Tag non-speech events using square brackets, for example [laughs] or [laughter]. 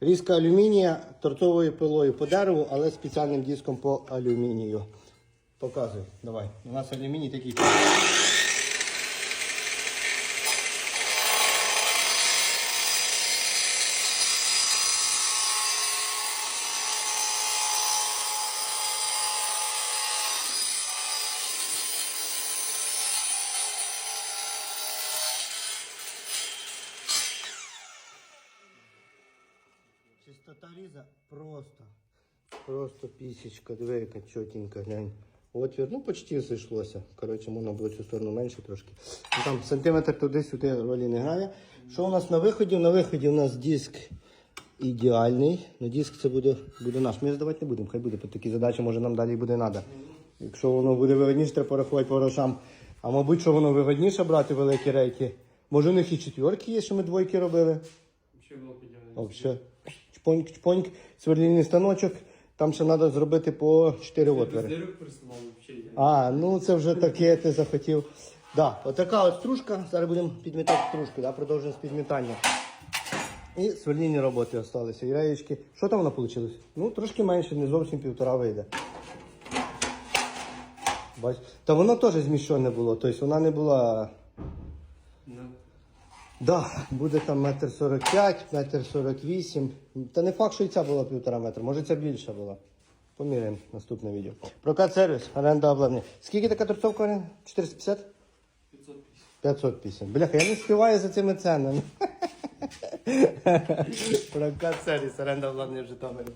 Різка алюмінія торцовою пилою по дереву, але спеціальним диском по алюмінію. Показуй, давай. У нас алюміній такий. Чистота різа просто. Просто пісечка, диви, чотенька, глянь. Отвір, ну почти зійшлося. Коротше, можна було цю сторону менше трошки. Ну, Там сантиметр туди-сюди ролі не грає. Що у нас на виході? На виході у нас диск ідеальний. На диск це буде, буде наш. Ми здавати не будемо, хай буде під такі задачі, може нам далі буде треба. Якщо воно буде вигодніше, треба порахувати по грошам. А мабуть, що воно вигодніше брати великі рейки. Може у них і четверки є, що ми двойки робили. Вообще. Чпоньк, чпоньк, сверлільний станочок. Там ще треба зробити по 4 отвори. А, ну це вже таке ти захотів. Да, отака от стружка. Зараз будемо підмітати стружку, да, продовжуємо з підмітання. І сверлільні роботи залишилися. І. Що там воно вийшло? Ну, трошки менше, не зовсім півтора вийде. Бач. Та воно теж зміщене було, тобто вона не була. Да, буде там метр сорок п'ять, метр сорок вісім. Та не факт, що і ця була півтора метра, може ця більша була. Поміряємо наступне відео. Прокат сервіс, оренда обладнання. Скільки така торцовка? оренда? 450? 550. 550. Бляха, я не співаю за цими ценами. [laughs] Прокат сервіс, оренда обладнання в Житомирі.